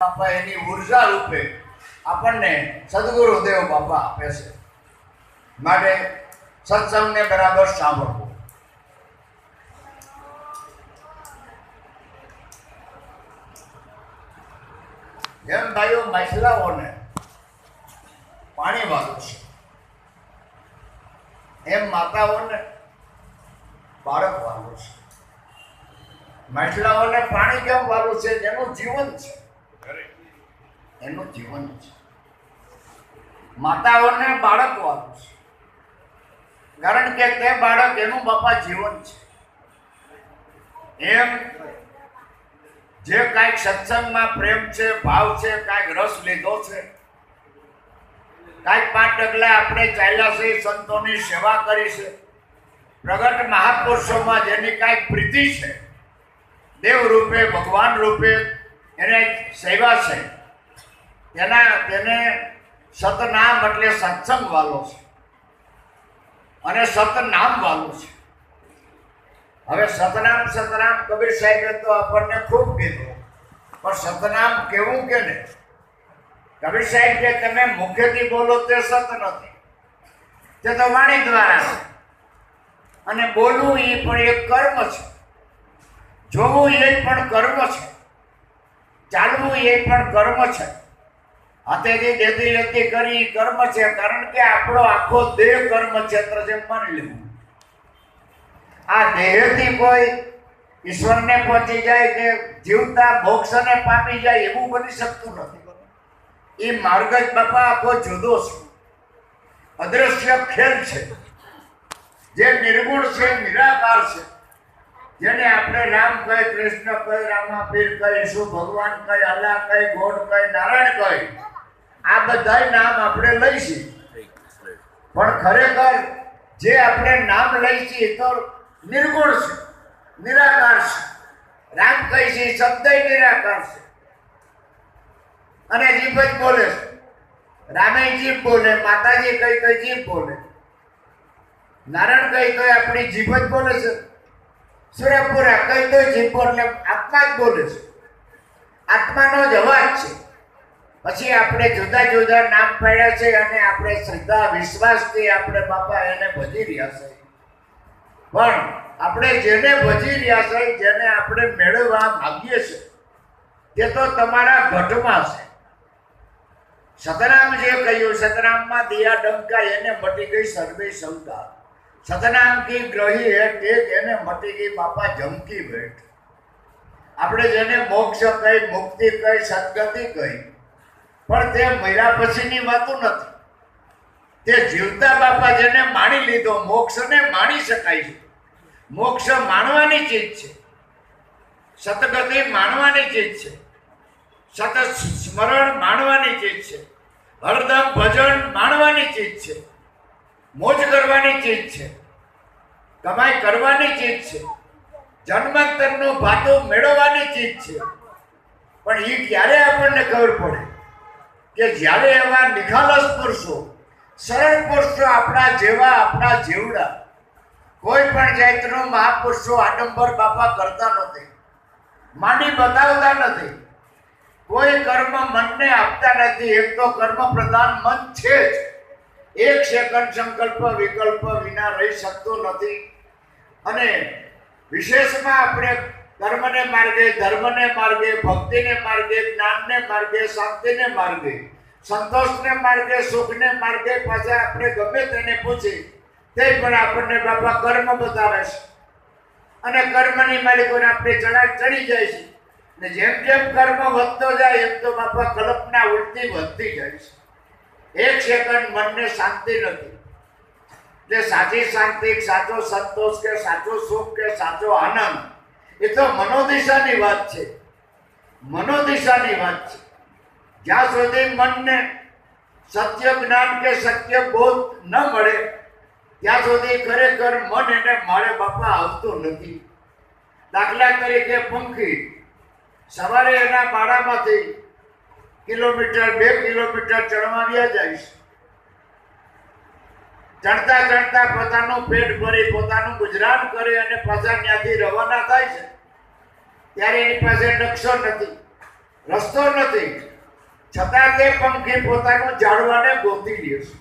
બાપા એની ઊર્જા રૂપે આપણને સદગુરુ બાપા આપે છે. માટે સત્સંગને બરાબર સાંભળવું. જેમ ભાઈઓ મહિલાઓને પાણી વાળું છે, એમ માતાઓને બાળક વાળું છે. મહિલાઓને પાણી કેમ વાળું છે? જેનું જીવન છે. એનું જીવન છે. માતાઓને બાળક વાળું છે. કારણ કે તે બાળક એનું બાપા જીવન છે. એમ જે કાંઈક સત્સંગમાં પ્રેમ છે, ભાવ છે, કાંઈક રસ લીધો છે, કાંઈક પાંચ ડગલા આપણે ચાલ્યા છે, સંતોની સેવા કરી છે, પ્રગટ મહાપુરુષોમાં જેની કાંઈક પ્રીતિ છે દેવ રૂપે ભગવાન રૂપે એને સેવા છે. તેના, તેને સતનામ એટલે સત્સંગ વાલો છે. અને સતનામ વાલો છે. હવે સતનામ સતનામ કબીર સાહેબે તો આપણને ખૂબ કીધું. પણ સતનામ કેવું કે ને કબીર સાહેબ કે તમે મુખ્યથી બોલો તે સત નથી. તે તો વાણી દ્વારા છે. અને બોલવું એ પણ એક કર્મ છે. જોવું એ પણ કર્મ છે. ચાલવું એ પણ કર્મ છે. હાથેથી દેતી લેતી કરી કર્મ છે, કારણ કે આપણો આખો દેહ કર્મ ક્ષેત્ર છે માની લેવું. આ દેહથી કોઈ ઈશ્વરને પહોંચી જાય કે જીવતા મોક્ષને પામી જાય એવું બની શકતું નથી. એ માર્ગ જ બાપા આખો જુદો છે. અદ્રશ્ય ખેલ છે. જે નિર્ગુણ છે, નિરાકાર છે. જેને આપણે રામ કહે કૃષ્ણ કહે રામાપીર કહે શું ભગવાન કહે અલ્લાહ કહે ગોડ કહે નારાયણ કહે આ બધા નામ આપણે લઈશું. પણ ખરેખર જે આપણે નામ લઈ છીએ તો નિર્ગુણ છે, નિરાકાર છે. રામ કહે છે શબ્દ નિરાકાર છે. અને જીભ જ બોલે છે. રામે જીભ બોલે, માતાજી કઈ કઈ જીભ બોલે. નારાયણ કઈ કઈ આપણી જીભ જ બોલે છે. સુરપુરા કઈ તો જીભ આત્મા જ બોલે છે. આત્માનો જ અવાજ છે. પછી આપણે જુદા જુદા નામ પાડ્યા છે અને આપણે શ્રદ્ધા વિશ્વાસથી આપણે બાપા એને ભજી રહ્યા છે. પણ આપણે જેને ભજી રહ્યા છે, જેને આપણે મેળવવા માગીએ છીએ, તે તો તમારા ઘટમાં છે. સતરામ જે કહ્યું, સતરામમાં દિયા ડંકા, એને મટી ગઈ સર્વે શંકા. સતનામ કી ગ્રહી હે તે એને મટી ગઈ બાપા જમકી ભેટ આપણે જેને મોક્ષ કહી મુક્તિ કહી સદગતિ કહી પણ તે મર્યા પછીની વાતો નથી. તે જીવતા બાપા જેને માણી લીધો, મોક્ષને માણી શકાય છે. મોક્ષ માણવાની ચીજ છે. સતગતિ માણવાની ચીજ છે. સતત સ્મરણ માણવાની ચીજ છે. હરદમ ભજન માણવાની ચીજ છે. મોજ કરવાની ચીજ છે. કમાઈ કરવાની ચીજ છે. જન્માંતરનું ભાતો મેળવવાની ચીજ છે. પણ એ ક્યારે આપણને ખબર પડે કે જ્યારે એવા નિખાલસ પુરુષો, સરળ પુરુષો આપણા જેવા, આપણા જેવડા, કોઈ પણ જાતનો મહાપુરુષો આડંબર બાપા કરતા નથી માંડી બતાવતા નથી કોઈ કર્મ મનને આપતા નથી. એક તો કર્મ પ્રધાન મન છે જ. એક સેકન્ડ સંકલ્પ, વિકલ્પ વિના રહી શકતો નથી. અને વિશેષમાં આપણે કર્મને માર્ગે, ધર્મને માર્ગે, ભક્તિને માર્ગે, જ્ઞાનને માર્ગે, શાંતિને માર્ગે, સંતોષને માર્ગે, સુખને માર્ગે પાછા આપણે ગમે તેને પૂછી, તે પણ આપણને બાપા કર્મ બતાવે છે. અને કર્મની માલિકોને આપણે ચડા ચડી જાય છે. ને જેમ જેમ કર્મ વધતો જાય, એમ તો બાપા કલ્પના ઉલટી વધતી જાય છે. એક સેકન્ડ મનને શાંતિ નથી. જે સાચી શાંતિ, સાચો સંતોષ કે સાચો સુખ કે સાચો આનંદ એ તો મનોદિશાની વાત છે. મનોદિશાની વાત છે. જ્યાં સુધી મનને સત્ય જ્ઞાન કે સત્ય બોધ ન મળે, ત્યાં સુધી ખરેખર મન એને મારે બાપા આવતું નથી. દાખલા તરીકે, પંખી સવારે એના બાળામાંથી કિલોમીટર, બે કિલોમીટર ચડવાવ્યા જાય છે. ચડતા ચડતા પોતાનું પેટ ભરી, પોતાનું ગુજરાન કરે અને પાછા ત્યાંથી રવાના થાય છે. ત્યારે એની પાસે નકશો નથી, રસ્તો નથી. છતાં તે પંખી પોતાનું ઝાડવાને ગોતી લે છે.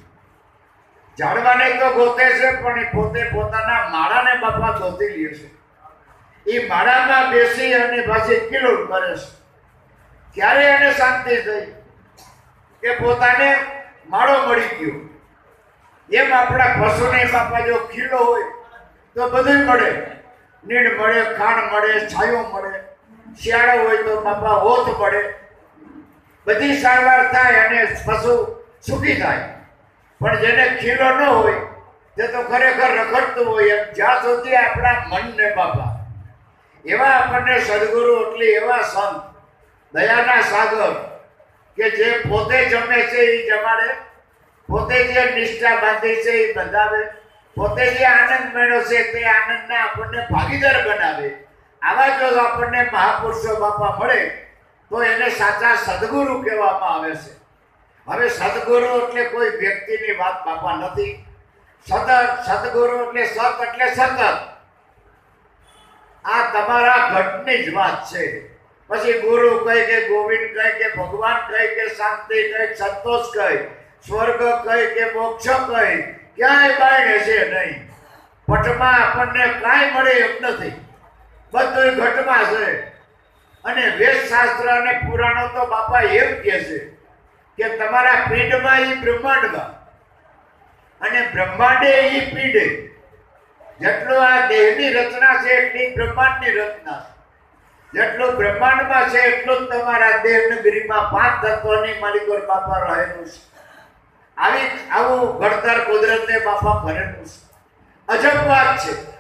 ઝાડવાને તો ગોતે છે, પણ એ પોતે પોતાના માળાને બાપા ગોતી લે છે. એ માળામાં બેસી અને પાછી કિલોલ કરે છે. ક્યારે એને શાંતિ થઈ કે પોતાને માળો મળી ગયો. એમ આપણા પશુને બાપા જો ખીલો હોય તો બધું મળે. નીડ મળે ખાણ મળે, છાયો મળે, શિયાળો હોય તો બાપા હોત મળે. બધી સારવાર થાય અને પશુ સુખી થાય. પણ જેને ખીલો ન હોય, તે તો ખરેખર રખડતું હોય એમ. જ્યાં સુધી આપણા મનને બાપા. એવા આપણને સદગુરુ એટલે એવા સંત દયાના સાગર, કે જે પોતે જમે છે એ જમાડે, પોતે જે નિષ્ઠા બાંધી છે એ બંધાવે, પોતે જે આનંદ મેળવ્યો છે તે આનંદને આપણને ભાગીદાર બનાવે. આવા જો આપણને મહાપુરુષો બાપા મળે, તો એને સાચા સદગુરુ કહેવામાં આવે છે. હવે સદગુરુ એટલે કોઈ વ્યક્તિની વાત બાપા નથી. સતત સદગુરુ એટલે સત એટલે સતત. આ તમારા ઘટની જ વાત છે. પછી ગુરુ કહે કે ગોવિંદ કહે કે ભગવાન કહે કે શાંતિ કહે, સંતોષ કહે, સ્વર્ગ કહે કે મોક્ષ કહે, ક્યાંય બાયણે છે નહીં. પટમાં આપણને કાંઈ મળે એમ નથી. બધું ઘટમાં છે. અને વેદશાસ્ત્ર અને પુરાણો તો બાપા એમ કહે છે કે તમારા પીઠમાં એ બ્રહ્માંડમાં. અને બ્રહ્માંડે એ પીંડે. જેટલું આ દેહની રચના છે, એટલી બ્રહ્માંડની રચના છે. જેટલું બ્રહ્માંડમાં છે, એટલું જ તમારા દેહ નગરીમાં પાંચ તત્વની માલિકો બાપા રહેલું છે. આવી આવું ઘડતર કુદરતને બાપા ભરેલું છે. અજબ વાત છે.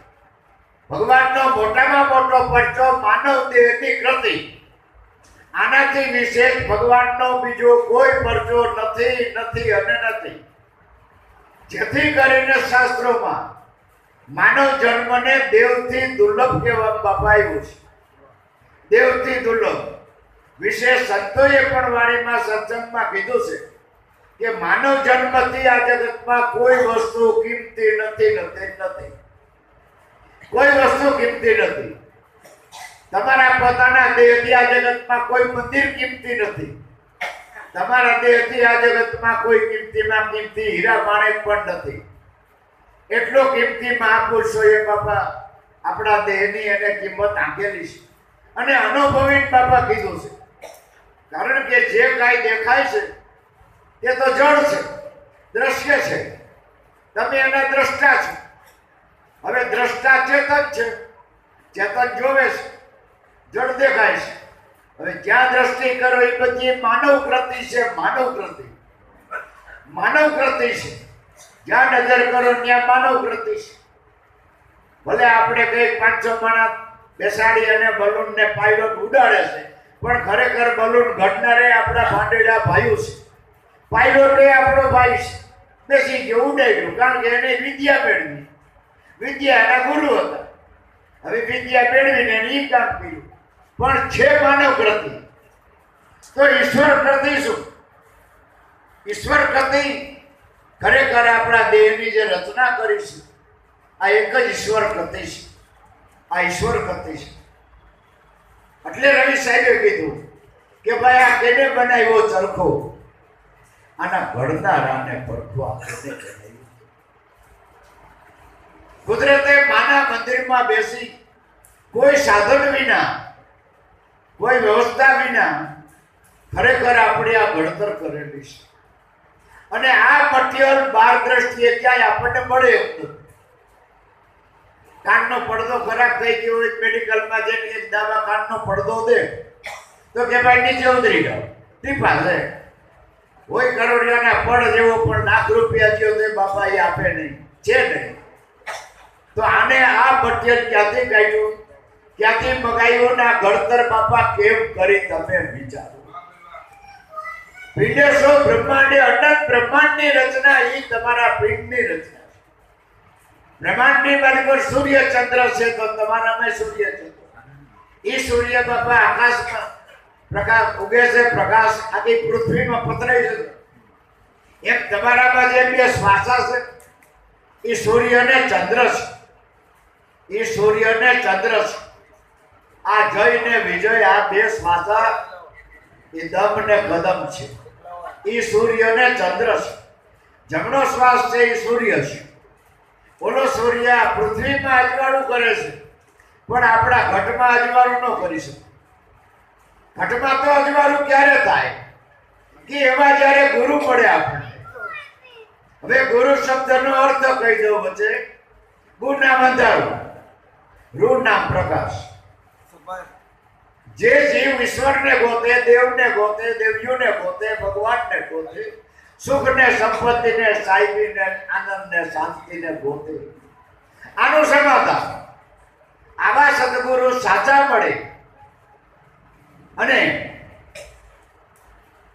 ભગવાનનો મોટામાં મોટો પરચો માનવ દેહની કૃતિ. આનાથી વિશેષ ભગવાનનો બીજો કોઈ પરચો નથી નથી અને નથી. જેથી કરીને શાસ્ત્રોમાં માનવ જન્મને દેવથી દુર્લભ કહેવા બાપા છે. દેવથી દુર્લભ. વિશે સંતોએ પણ વાણીમાં સત્સંગમાં કીધું છે કે માનવ જન્મથી આ જગતમાં કોઈ વસ્તુ કિંમતી નથી નથી નથી. કોઈ વસ્તુ કિંમતી નથી. તમારા પોતાના દેહથી આ જગતમાં કોઈ મંદિર કિંમતી નથી. તમારા દેહથી આ જગતમાં કોઈ કિંમતીમાં કિંમતી હીરા માણેક પણ નથી. એટલો કિંમતી મહાપુરુષોએ બાપા આપણા દેહની એને કિંમત આંકેલી છે. અને અનુભવી બાપા કીધું છે. કારણ કે જે કાંઈ દેખાય છે, તે તો જળ છે, દ્રશ્ય છે. તમે એના દ્રષ્ટા છો. હવે દ્રષ્ટા ચેતન છે. ચેતન જોવે છે. જળ દેખાય છે. હવે જ્યાં દ્રષ્ટિ કરો એ બધી માનવ કૃતિ છે, માનવ કૃતિ માનવ કૃતિ છે. જ્યાં નજર કરો ત્યાં માનવ કૃતિ છે. ભલે આપણે કઈ પાંચસો માણસ બેસાડી અને બલૂન ને પાયલોટ ઉડાડે છે. પણ ખરેખર બલૂન ઘટનારે આપણા ભાંડેડા ભાઈઓ છે. પાયલોટ એ આપણો ભાઈ છે. બેસી ગયો, ઉડાડ્યું, કારણ કે એને વિદ્યા મેળવી. વિદ્યા એના ગુરુ હતા. હવે વિદ્યા મેળવીને એને એ કામ કર્યું. પણ છે માનવ પ્રતિ. તો ઈશ્વર પ્રતિ શું? ઈશ્વર પ્રતિ ખરેખર આપણા દેહની જે રચના કરી છે, આ એક જ ઈશ્વર પ્રતિ છે. આ ઈશ્વર કરતી છે. એટલે રવિ સાહેબે કીધું કે ભાઈ આ કેને બનાવ્યો ચરખો? આના ઘડનારાને પડખો આ કેને કુદરતે માના મંદિરમાં બેસી કોઈ સાધન વિના, કોઈ વ્યવસ્થા વિના ખરેખર આપણે આ ઘડતર કરેલી છે. અને આ મટીરિયલ બાર દ્રષ્ટિએ ક્યાંય આપણને મળે એમ નથી. કાનનો પડદો ખરાબ થઈ ગયો હોય મેડિકલમાં જે એક દાવા કાનનો પડદો દે. તો કે ભાઈ નીચે ઉતરી જાઓ. ટીપા છે હોય કરોડિયાના પડ જેવો, પણ લાખ રૂપિયા થયો તો બાપા એ આપે નહીં. છે નહીં. તો આને આ મટીરિયલ ક્યાંથી કાઢ્યું? ક્યાંથી મગાવ્યું ને આ ઘડતર બાપા કેમ કરી તમે વિચારો. વિદેશો બ્રહ્માંડે અનંત બ્રહ્માંડની રચના એ તમારા પિંડની રચના. બ્રહ્માંડની બાજુ પર સૂર્ય ચંદ્ર છે, તો તમારામાં સૂર્ય ચંદ્ર એ સૂર્ય બાપા આકાશમાં પ્રકાશ ઉગે છે, પ્રકાશ આખી પૃથ્વીમાં પથરાઈ છે. એમ તમારામાં જે બે શ્વાસા છે. એ સૂર્ય ને ચંદ્ર છે. એ સૂર્ય ને ચંદ્ર છે. આ જય ને વિજય, આ બે શ્વાસા એ દમ ને કદમ છે. એ સૂર્ય ને ચંદ્ર છે. જમણો શ્વાસ છે એ સૂર્ય છે. ઓલો સૂર્ય, પૃથ્વીમાં અજવાળું કરે છે. પણ આપણા ઘટમાં અજવાળું ન કરી શકે. ઘટમાં તો અજવાળું ક્યારે થાય? કે એમાં જ્યારે ગુરુ પડે આપણને. હવે ગુરુ શબ્દનો અર્થ કહી દઉં વચ્ચે. ગુરુ નામ અંધારું. રૂ નામ પ્રકાશ. જે જીવ ઈશ્વરને ગોતે, દેવને ગોતે દેવ્યુને ગોતે, ભગવાનને ગોતે સુખને, સંપત્તિને ને આનંદને, શાંતિને ગોતે આનું સમાધાન. આવા સદગુરુ સાચા મળે. અને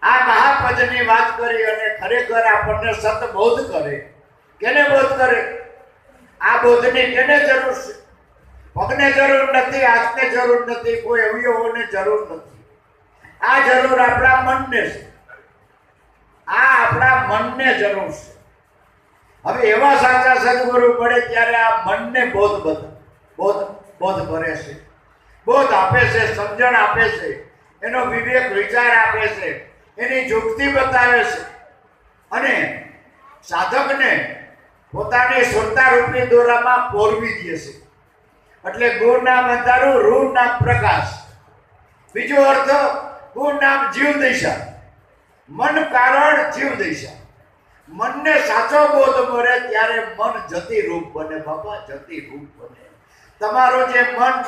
આ મહાપદની વાત કરી અને ખરેખર આપણને સતબોધ કરે. કેને બોધ કરે? આ બોધની કેને જરૂર છે? પગને જરૂર નથી હાથને જરૂર નથી, કોઈ અવયવોને જરૂર નથી. આ જરૂર આપણા મનને છે. આ આપણા મનને જરૂર છે. હવે એવા સાચા સદગુરુ પડે ત્યારે આ મનને બોધ બધ બોધ બોધ ભરે છે. બોધ આપે છે, સમજણ આપે છે. એનો વિવેક, વિચાર આપે છે. એની જુક્તિ બતાવે છે. અને સાધકને પોતાની સુરતા દોરામાં પોરવી દે છે. એટલે ગુણ નામ અંધારું રૂ નામ પ્રકાશ. બીજો અર્થ, ગુણ નામ જીવ દિશા. મન કારણ જીવ દિશા મનને સાચો બોધ મળે ત્યારે મન જતી રૂપ બને. બાબા જતી રૂપ બને. તમારો જે મન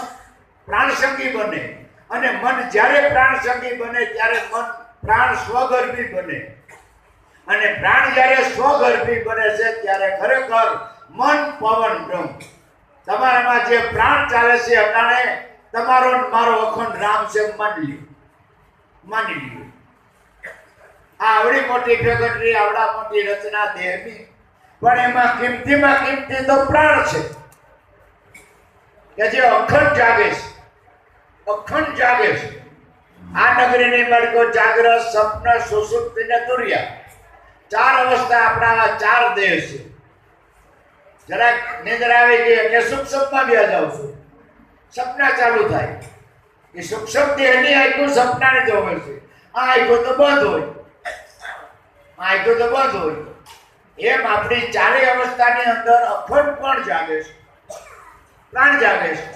પ્રાણસંગી બને અને મન જ્યારે પ્રાણસંગી બને ત્યારે મન પ્રાણ સ્વગર્ભી બને. અને પ્રાણ જ્યારે સ્વગર્ભી બને છે ત્યારે ખરેખર મન પવન બ્રહ્મ. તમારામાં જે પ્રાણ ચાલે છે અટાણે, તમારો મારો અખંડ રામ છે માની લ્યો. માની લ્યો. આવડી મોટી ફેક્ટરી આવડા મોટી રચના દેહની. પણ એમાં કિંમતીમાં કિંમતી તો પ્રાણ છે. કે જે અખંડ જાગે છે. અખંડ જાગે છે. આ નગરીની બાળકો જાગ્રત સ્વપ્ન સુસુપ્તિ ને તુર્યા ચાર અવસ્થા આપણા ચાર દેહ છે. જરાક નિંદર આવી ગઈ એટલે સૂક્ષ્મમાં બે જાઉં છું. સપના ચાલુ થાય. એ સૂક્ષ્મ દેહની આંખો સપનાને જોવે છે. આ આખું તો બંધ હોય. આંખો તો બંધ હોય. એમ આપણી ચારેય અવસ્થાની અંદર અખંડ પણ જાગે છે. પ્રાણ જાગે છે.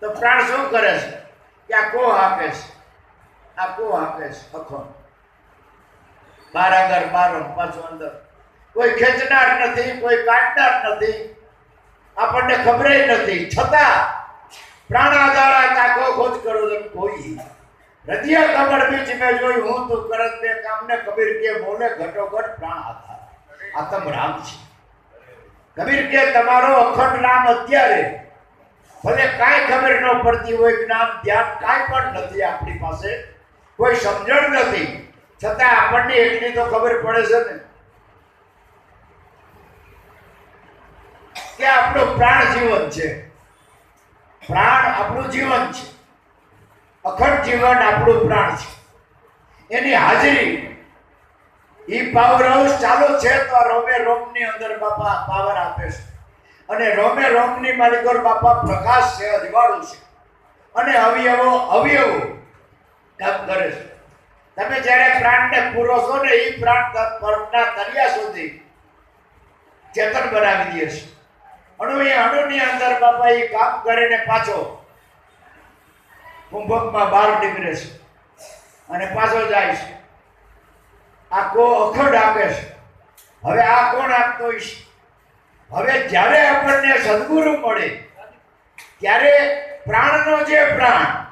તો પ્રાણ શું કરે છે? કે આ કોહ આપે છે? આ કોહ આપે છે? અખંડ. બાર આગળ બાર પાછું અંદર. કોઈ ખેંચનાર નથી, કોઈ કાઢનાર નથી. આપણને ખબર નથી. છતાં પ્રાણ પ્રાણાધારા તાકો ખોજ કરો તો કોઈ. હૃદય કમળ બીચ મેં જોઈ, હું તું કરત બે કામને કબીર કે બોલે, ઘટોઘટ પ્રાણ આધાર. તમ રામ છે. કબીર કે, તમારો અખંડ નામ અત્યારે. ભલે કાંઈ ખબર ન પડતી હોય જ્ઞાન ધ્યાન કાંઈ પણ નથી આપણી પાસે. કોઈ સમજણ નથી. છતાં આપણને એટલી તો ખબર પડે છે ને. કે આપણું પ્રાણ જીવન છે. પ્રાણ આપણું જીવન છે. અખંડ જીવન આપણું પ્રાણ છે. એની હાજરી એ પાવર હાઉસ ચાલુ છે તો રોમે રોમની અંદર બાપા પાવર આપે છે. અને રોમે રોમની માલિકોર બાપા પ્રકાશ છે, અજવાળું છે. અને અવયવો અવયવો કામ કરે છે. તમે જ્યારે પ્રાણને પૂરો છો ને એ પ્રાણ પરના તરિયા સુધી ચેતન બનાવી દે છે. અણુ એ અણુની અંદર બાપા એ કામ કરીને પાછો કુંભકમાં બાર નીકળે છે. અને પાછો જાય છે. આ કો અખંડ આપે છે. હવે આ કોણ આપતો હશે હવે જ્યારે આપણને સદગુરુ મળે, ત્યારે પ્રાણનો જે પ્રાણ,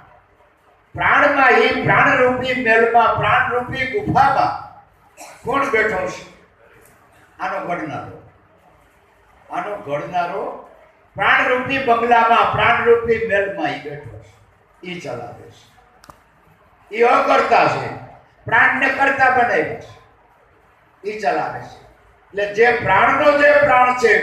પ્રાણમાં એ પ્રાણરૂપી મેલમાં, પ્રાણરૂપી ગુફામાં કોણ બેઠો છે? આનો ઘડનારો. આનો ઘડનારો પ્રાણરૂપી બંગલામાં, પ્રાણરૂપી મેલમાં એ બેઠો છે. એ ચલાવે છે. એ અકર્તા છે. પ્રાણને કરતા બનાવ્યો છે. એ ચલાવે છે. એટલે જે પ્રાણનો જે પ્રાણ છે,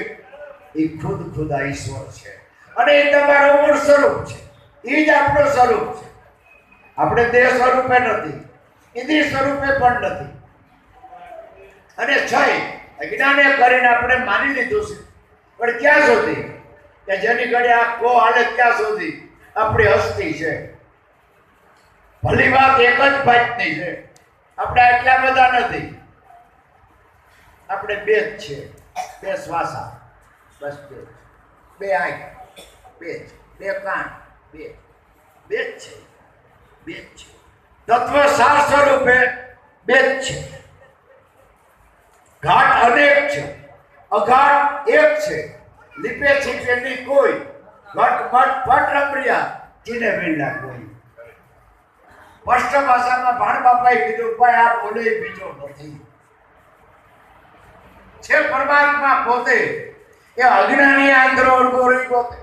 એ ખુદ ખુદા ઈશ્વર છે. અને એ તમારો મૂળ સ્વરૂપ છે. એ જ આપણો સ્વરૂપ છે. આપણે દેહ સ્વરૂપે નથી. ઇન્દ્રિય સ્વરૂપે પણ નથી. અને છય, અજ્ઞાને કરીને આપણે માની લીધું છે. પણ ક્યાં સુધી? કે જેની ઘડી આ કો હાલે ક્યાં સુધી આપણી હસ્તી છે. ભલી વાત એક જ ભાતની છે. આપણે એટલા બધા નથી. આપણે બે જ છે. બે શ્વાસા. બસ બે. બે આંખ. બે બે કાન. બે. બે જ છે. બે જ છે. તત્વ સાર સ્વરૂપે બે જ છે. ઘાટ અનેક છે. અઘાટ એક છે. લીપે છીપેની કોઈ ઘટ ભટ ભટ રમરિયા ચીને વેલા કોઈ સ્પષ્ટ ભાષામાં ભાણ બાપાએ કીધું ભાઈ આ બોલે બીજો નથી. છે પરમાત્મા પોતે. એ અજ્ઞાની આંધળો અડગોરી પોતે.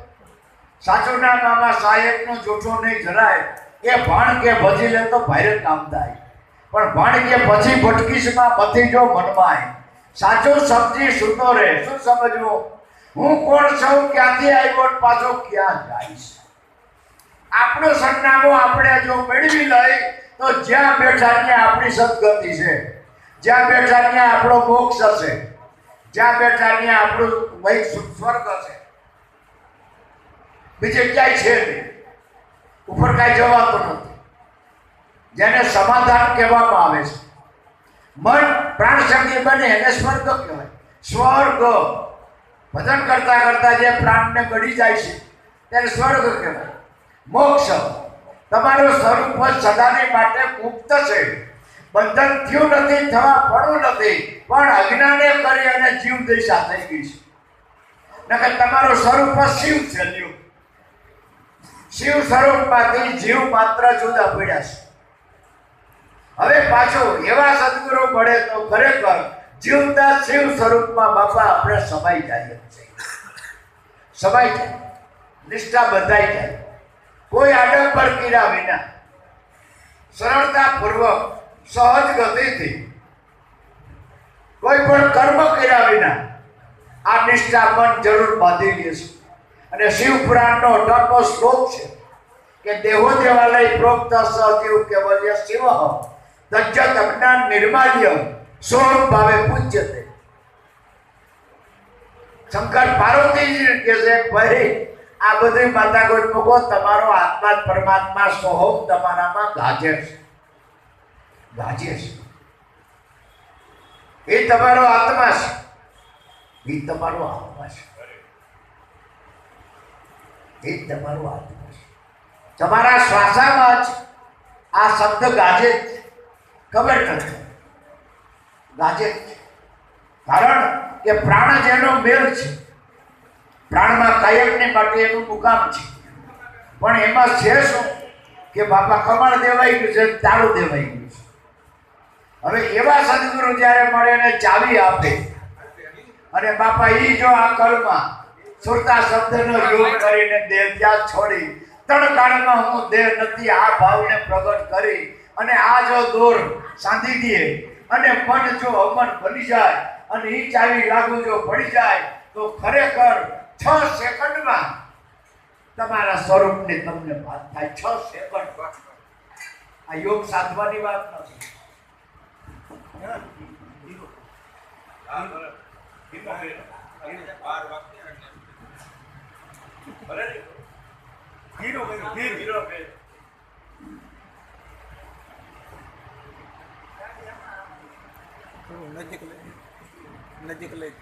સાચું નામ આમાં સાહેબનો જૂઠો નહીં જરાય. એ ભાણ કે ભજી લે તો ભાઈ કામ થાય. પણ ભાણ કે પછી ભટકીશમાં બધી જો મનમાય. સાચો સમજી સુતો રહે. શું સમજવું? હું કોણ છું? ક્યાંથી આવ્યો પાછો ક્યાં જઈશ આપણું સરનામું આપણે જો મેળવી લઈ, તો જ્યાં બેઠા ત્યાં આપણી સદગતિ છે. જ્યાં બેઠા ત્યાં આપણો મોક્ષ હશે. જ્યાં બેઠા ત્યાં આપણું વૈ સ્વર્ગ હશે. બીજે ક્યાંય છે નહીં. ઉપર કાંઈ જવાતું નથી. જેને સમાધાન કહેવામાં આવે છે. મન પ્રાણ શક્તિ બને એને સ્વર્ગ કહેવાય. સ્વર્ગ. ભજન કરતા કરતા જે પ્રાણને ગળી જાય છે, તેને સ્વર્ગ કહેવાય. મોક્ષ. તમારું સ્વરૂપ સદાની માટે મુક્ત છે. બંધન થયું નથી, થવા પડવું નથી, પણ અજ્ઞાને કરી અને જીવ દિશા થઈ ગઈ છે. નકર તમારું સ્વરૂપ શિવ છે. શિવ સ્વરૂપમાંથી જીવ માત્ર જુદા પડ્યા છે. હવે પાછું એવા સદગુરુ મળે તો ખરેખર જીવતા શિવ સ્વરૂપમાં બાપા આપણે સમાઈ જાય છે. સમાઈ જાય. નિષ્ઠા બંધાઈ જાય. કોઈ આડંબર કર્યા વિના સરળતાપૂર્વક સહજ ગતિથી કોઈ પણ કર્મ કર્યા વિના આ નિષ્ઠા મન જરૂર બાંધી લે છે. અને શિવ પુરાણનો અઢારમો શ્લોક છે કે દેહો દેવાલય પ્રોક્ત સહજીવ કેવલ્ય શિવ તજ્જત અજ્ઞાન નિર્માલ્ય સ્વરૂપ ભાવે પૂજ્યતે શંકર પાર્વતીજી કે છે, ભાઈ, આ બધી માતા કોઈ મૂકો તમારો આત્મા પરમાત્મા સોહમ તમારામાં ગાજે છે. ગાજે છે. એ તમારો આત્મા છે. એ તમારો આત્મા છે. એ તમારો આત્મા છે. તમારા શ્વાસામાં જ આ શબ્દ ગાજે છે. ખબર નથી. ગાજે કારણ કે પ્રાણ જેનો મેળ છે. પ્રાણમાં કાયમને માટે એનું મુકામ છે. પણ એમાં છે શું? કે બાપા કમળ દેવાઈ ગયું છે તાળું દેવાઈ ગયું છે. હવે એવા સદગુરુ જ્યારે મળે એને ચાવી આપે, અને બાપા એ જો આ કલમાં સુરતા શબ્દનો યોગ કરીને દેહ ત્યાં છોડી ત્રણ કાળમાં હું દેહ નથી, આ ભાવને પ્રગટ કરી, અને આ જો દોર સાંધી દે અને મન જો અમન બની જાય અને એ ચાવી લાગુ જો પડી જાય તો ખરેખર છ સેકન્ડમાં તમારા સ્વરૂપની તમને વાત થાય. છ સેકન્ડ આ યોગ સાધવાની વાત નથી. થોડું નજીક લઈ નજીક લઈ